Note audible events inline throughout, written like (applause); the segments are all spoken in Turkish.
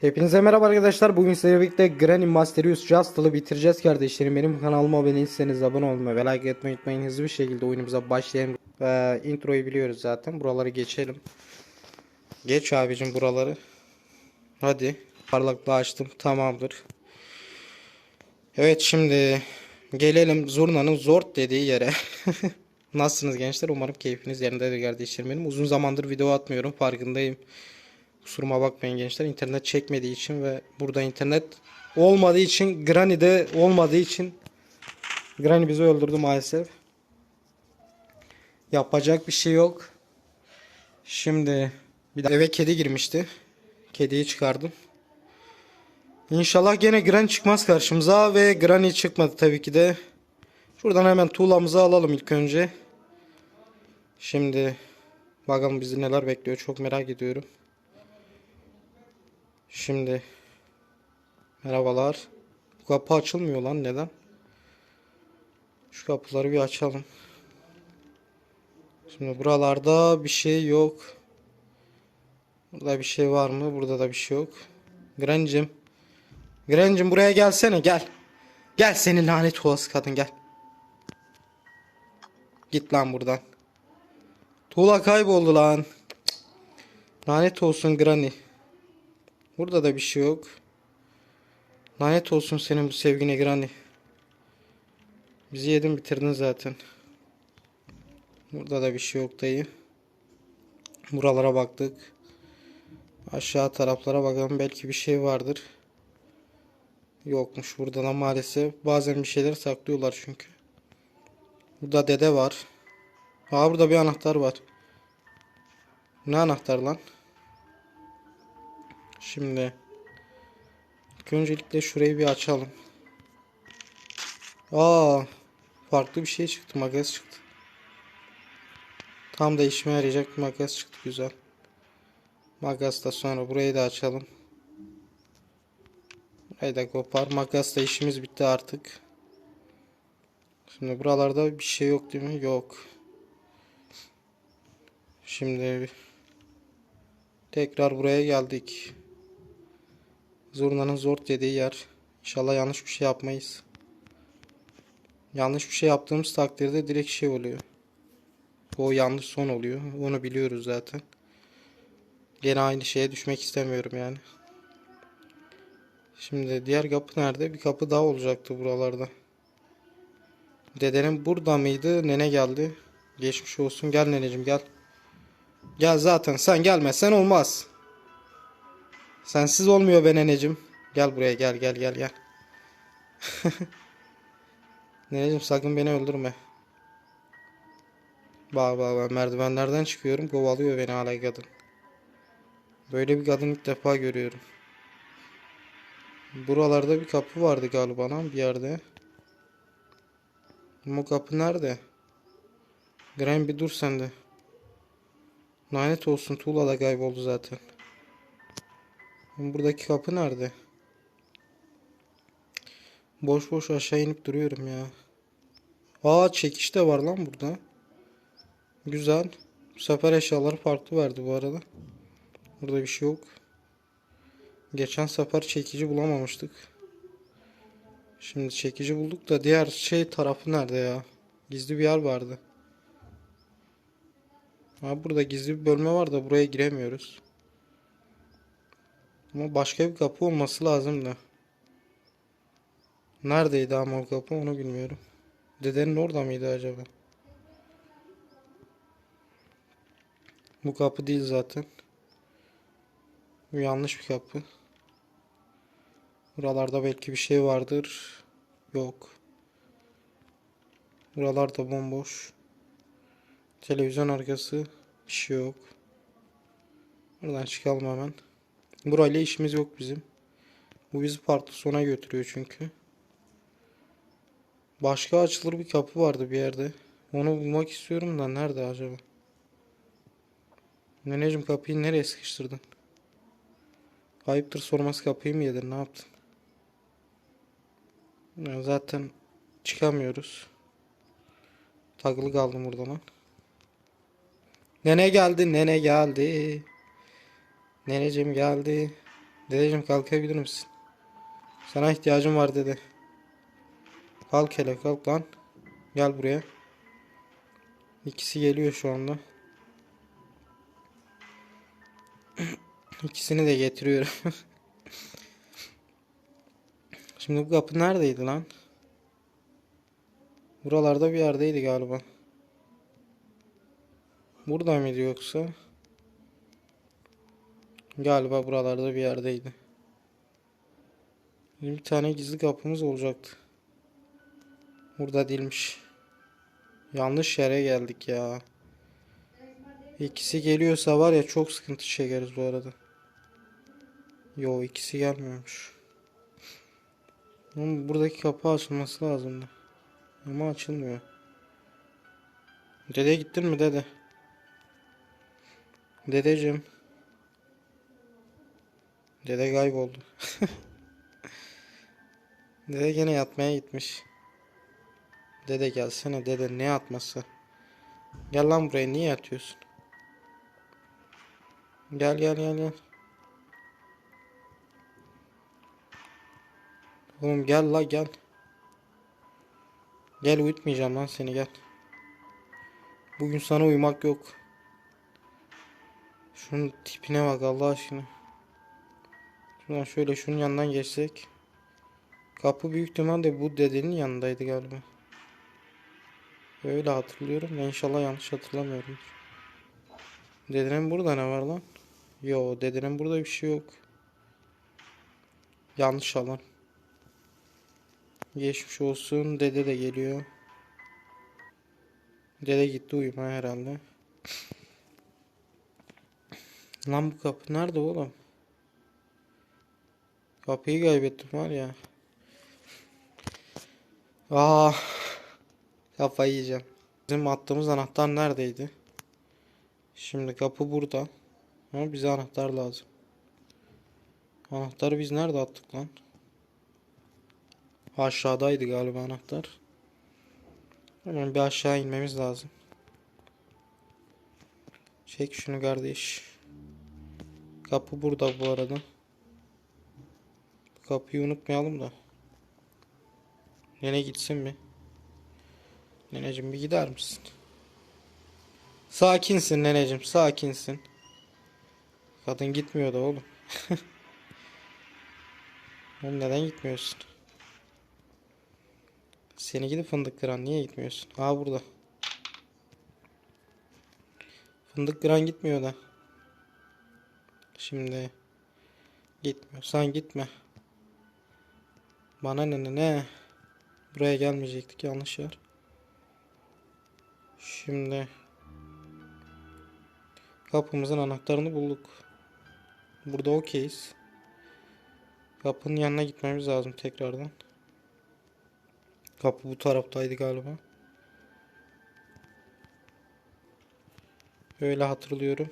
Hepinize merhaba arkadaşlar. Bugün sizlerle birlikte Granny Mysterious Just'ı bitireceğiz kardeşlerim. Benim kanalıma abone değilseniz abone olmayı ve like etmeyi unutmayın. Hızlı bir şekilde oyunumuza başlayalım. Ee, introyu biliyoruz zaten. Buraları geçelim. Geç abicim buraları. Hadi. Parlaklığı açtım. Tamamdır. Evet şimdi gelelim Zurna'nın Zort dediği yere. (laughs) Nasılsınız gençler? Umarım keyfiniz yerindedir kardeşlerim benim. Uzun zamandır video atmıyorum farkındayım. Kusuruma bakmayın gençler. İnternet çekmediği için ve burada internet olmadığı için Granny'de olmadığı için Granny bizi öldürdü maalesef. Yapacak bir şey yok. Şimdi bir de eve kedi girmişti. Kediyi çıkardım. İnşallah gene Granny çıkmaz karşımıza ve Granny çıkmadı tabii ki de. Şuradan hemen tuğlamızı alalım ilk önce. Şimdi bakalım bizi neler bekliyor çok merak ediyorum. Şimdi merhabalar. Bu kapı açılmıyor lan neden? Şu kapıları bir açalım. Şimdi buralarda bir şey yok. Burada bir şey var mı? Burada da bir şey yok. Grencim. Grencim buraya gelsene gel. Gel senin lanet olası kadın gel. Git lan buradan. Tuğla kayboldu lan. Lanet olsun Granny. Burada da bir şey yok. Lanet olsun senin bu sevgine Granny. Bizi yedin bitirdin zaten. Burada da bir şey yok dayı. Buralara baktık. Aşağı taraflara bakalım belki bir şey vardır. Yokmuş burada da maalesef. Bazen bir şeyler saklıyorlar çünkü. Burada dede var. Aa burada bir anahtar var. Ne anahtar lan? Şimdi ilk öncelikle şurayı bir açalım. Aa farklı bir şey çıktı. Makas çıktı. Tam da işime yarayacak bir makas çıktı. Güzel. Makas da sonra burayı da açalım. Burayı da kopar. Makasla işimiz bitti artık. Şimdi buralarda bir şey yok değil mi? Yok. Şimdi tekrar buraya geldik. Zurnanın zor dediği yer. İnşallah yanlış bir şey yapmayız. Yanlış bir şey yaptığımız takdirde direkt şey oluyor. O yanlış son oluyor. Onu biliyoruz zaten. Gene aynı şeye düşmek istemiyorum yani. Şimdi diğer kapı nerede? Bir kapı daha olacaktı buralarda. Dedenin burada mıydı? Nene geldi. Geçmiş olsun. Gel neneciğim gel. Gel zaten. Sen gelmezsen olmaz. Sensiz olmuyor be neneciğim. Gel buraya gel gel gel gel. (laughs) neneciğim sakın beni öldürme. Bak bak bak merdivenlerden çıkıyorum. Kovalıyor beni hala kadın. Böyle bir kadın ilk defa görüyorum. Buralarda bir kapı vardı galiba lan bir yerde. Ama kapı nerede? Graham bir dur sen de. Lanet olsun tuğla da kayboldu zaten. Buradaki kapı nerede? Boş boş aşağı inip duruyorum ya. Aa çekiş de var lan burada. Güzel. Bu sefer eşyaları farklı verdi bu arada. Burada bir şey yok. Geçen sefer çekici bulamamıştık. Şimdi çekici bulduk da diğer şey tarafı nerede ya? Gizli bir yer vardı. Ha burada gizli bir bölme var da buraya giremiyoruz. Ama başka bir kapı olması lazım da. Neredeydi ama o kapı onu bilmiyorum. Dedenin orada mıydı acaba? Bu kapı değil zaten. Bu yanlış bir kapı. Buralarda belki bir şey vardır. Yok. Buralarda bomboş. Televizyon arkası bir şey yok. Buradan çıkalım hemen. Burayla işimiz yok bizim. Bu bizi farklı sona götürüyor çünkü. Başka açılır bir kapı vardı bir yerde. Onu bulmak istiyorum da nerede acaba? Neneciğim kapıyı nereye sıkıştırdın? Ayıptır sorması kapıyı mı yedin ne yaptın? Ya zaten çıkamıyoruz. Takılı kaldım burada lan. Nene geldi, nene geldi. Neneciğim geldi. Dedeciğim kalkabilir misin? Sana ihtiyacım var dede. Kalk hele kalk lan. Gel buraya. İkisi geliyor şu anda. İkisini de getiriyorum. (laughs) Şimdi bu kapı neredeydi lan? Buralarda bir yerdeydi galiba. Burada mıydı yoksa? Galiba buralarda bir yerdeydi. Bir tane gizli kapımız olacaktı. Burada değilmiş. Yanlış yere geldik ya. İkisi geliyorsa var ya çok sıkıntı çekeriz bu arada. Yo ikisi gelmiyormuş. Ama buradaki kapı açılması lazımdı. Ama açılmıyor. Dede gittin mi dede? Dedeciğim. Dede kayboldu. (laughs) Dede gene yatmaya gitmiş. Dede gelsene dede ne yatması? Gel lan buraya niye yatıyorsun? Gel gel gel gel. Oğlum gel la gel. Gel uyutmayacağım lan seni gel. Bugün sana uyumak yok. Şunun tipine bak Allah aşkına. Şuradan şöyle şunun yanından geçsek. Kapı büyük ihtimalle bu dedenin yanındaydı galiba. Öyle hatırlıyorum da inşallah yanlış hatırlamıyorum. Dedenin burada ne var lan? Yo dedenin burada bir şey yok. Yanlış alan. Geçmiş olsun. Dede de geliyor. Dede gitti uyumaya herhalde. Lan bu kapı nerede oğlum? Kapıyı kaybettim var ya. Aa, kafayı yiyeceğim. Bizim attığımız anahtar neredeydi? Şimdi kapı burada. Ama bize anahtar lazım. Anahtarı biz nerede attık lan? Aşağıdaydı galiba anahtar. Hemen bir aşağı inmemiz lazım. Çek şunu kardeş. Kapı burada bu arada. Kapıyı unutmayalım da. Nene gitsin mi? Neneciğim bir gider misin? Sakinsin neneciğim sakinsin. Kadın gitmiyor da oğlum. (laughs) Oğlum neden gitmiyorsun? Seni gidip fındık kıran niye gitmiyorsun? Aa burada. Fındık kıran gitmiyor da. Şimdi gitmiyor. Sen gitme. Bana ne ne ne. Buraya gelmeyecektik yanlış yer. Şimdi kapımızın anahtarını bulduk. Burada okeyiz. Kapının yanına gitmemiz lazım tekrardan. Kapı bu taraftaydı galiba. Öyle hatırlıyorum.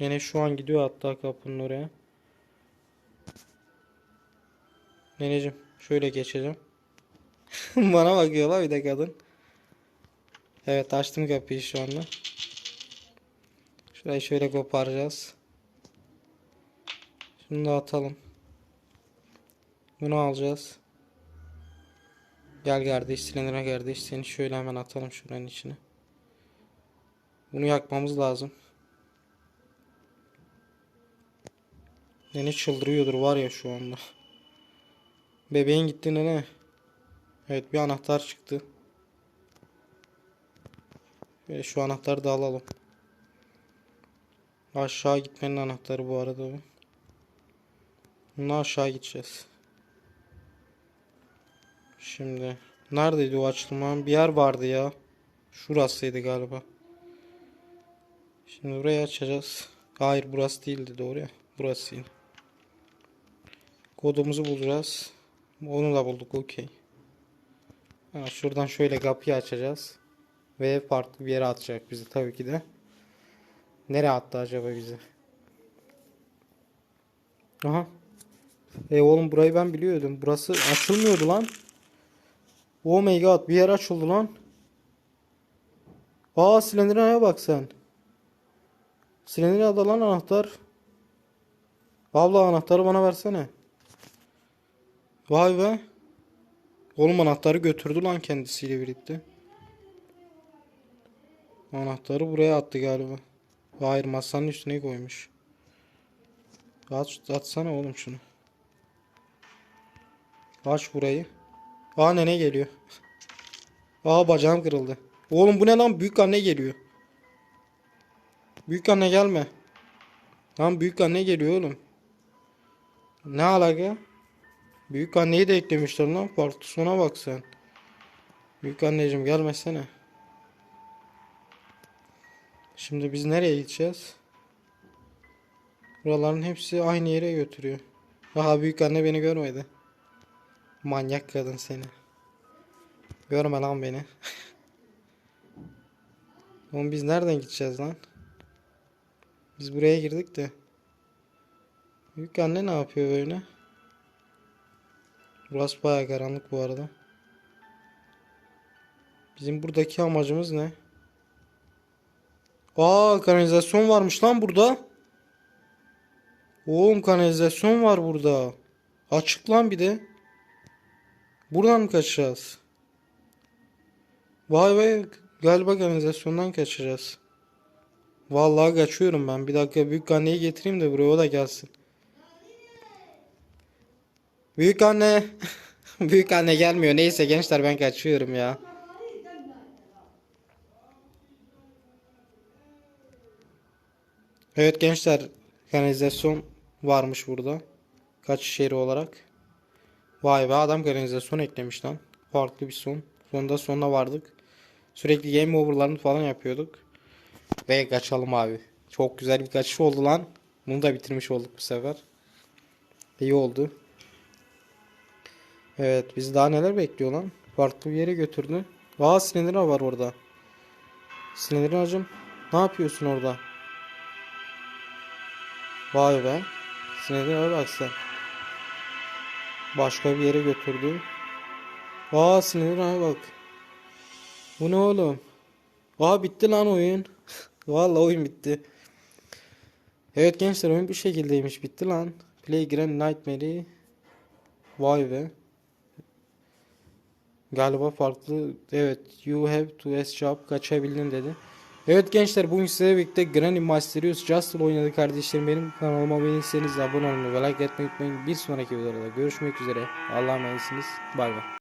Nene şu an gidiyor hatta kapının oraya. Neneciğim şöyle geçeceğim. (laughs) Bana bakıyorlar bir de kadın. Evet açtım kapıyı şu anda. Şurayı şöyle koparacağız. Şunu da atalım. Bunu alacağız. Gel kardeş silindirme kardeş seni şöyle hemen atalım şuranın içine. Bunu yakmamız lazım. Nene çıldırıyordur var ya şu anda. Bebeğin gitti nene. Evet bir anahtar çıktı. Ve şu anahtarı da alalım. Aşağı gitmenin anahtarı bu arada bu. Bununla aşağı gideceğiz. Şimdi neredeydi o açılma? Bir yer vardı ya. Şurasıydı galiba. Şimdi burayı açacağız. Hayır burası değildi doğru ya. Burasıydı. Kodumuzu bulacağız. Onu da bulduk okey. Ha, şuradan şöyle kapıyı açacağız. Ve farklı bir yere atacak bizi tabii ki de. Nereye attı acaba bizi? Aha. E oğlum burayı ben biliyordum. Burası açılmıyordu lan. Oh my god bir yer açıldı lan. Aa silindirine bak sen. Silindirine da anahtar. Abla anahtarı bana versene. Vay be. Oğlum anahtarı götürdü lan kendisiyle birlikte. Anahtarı buraya attı galiba. Hayır masanın üstüne koymuş. Aç, atsana oğlum şunu. Aç burayı. Aa nene geliyor. Aa bacağım kırıldı. Oğlum bu ne lan? Büyük anne geliyor. Büyük anne gelme. Lan büyük anne geliyor oğlum. Ne alaka? Büyük anneyi de eklemişler lan. Farklı sona bak sen. Büyük anneciğim gelmesene. Şimdi biz nereye gideceğiz? Buraların hepsi aynı yere götürüyor. Aha büyük anne beni görmedi. Manyak kadın seni. Görme lan beni. (laughs) Oğlum biz nereden gideceğiz lan? Biz buraya girdik de. Büyük anne ne yapıyor böyle? Burası bayağı karanlık bu arada. Bizim buradaki amacımız ne? Aa kanalizasyon varmış lan burada. Oğlum kanalizasyon var burada. Açık lan bir de. Buradan mı kaçacağız? Vay be galiba kanalizasyondan kaçacağız. Vallahi kaçıyorum ben. Bir dakika büyük anneyi getireyim de buraya o da gelsin. Büyük anne. (laughs) büyük anne gelmiyor. Neyse gençler ben kaçıyorum ya. Evet gençler kanalizasyon varmış burada. Kaçış yeri olarak. Vay be adam kanalizasyon eklemiş lan. Farklı bir son. Sonunda sonuna vardık. Sürekli game over'larını falan yapıyorduk. Ve kaçalım abi. Çok güzel bir kaçış oldu lan. Bunu da bitirmiş olduk bu sefer. İyi oldu. Evet bizi daha neler bekliyor lan. Farklı bir yere götürdü. Aa Sinedina var orada. Sinedina'cım ne yapıyorsun orada? Vay be. Sinedina'ya bak sen. Başka bir yere götürdü. Aa Sinedina'ya bak. Bu ne oğlum? Aa bitti lan oyun. (laughs) Vallahi oyun bitti. Evet gençler oyun bu şekildeymiş. Bitti lan. Playground Nightmare'i. Vay be. Galiba farklı. Evet. You have to escape. Kaçabildin dedi. Evet gençler bugün size birlikte Granny Mysterious Justin oynadı kardeşlerim. Benim kanalıma abone değilseniz abone olmayı ve like etmeyi unutmayın. Bir sonraki videoda görüşmek üzere. Allah'a emanetsiniz. Bay bay.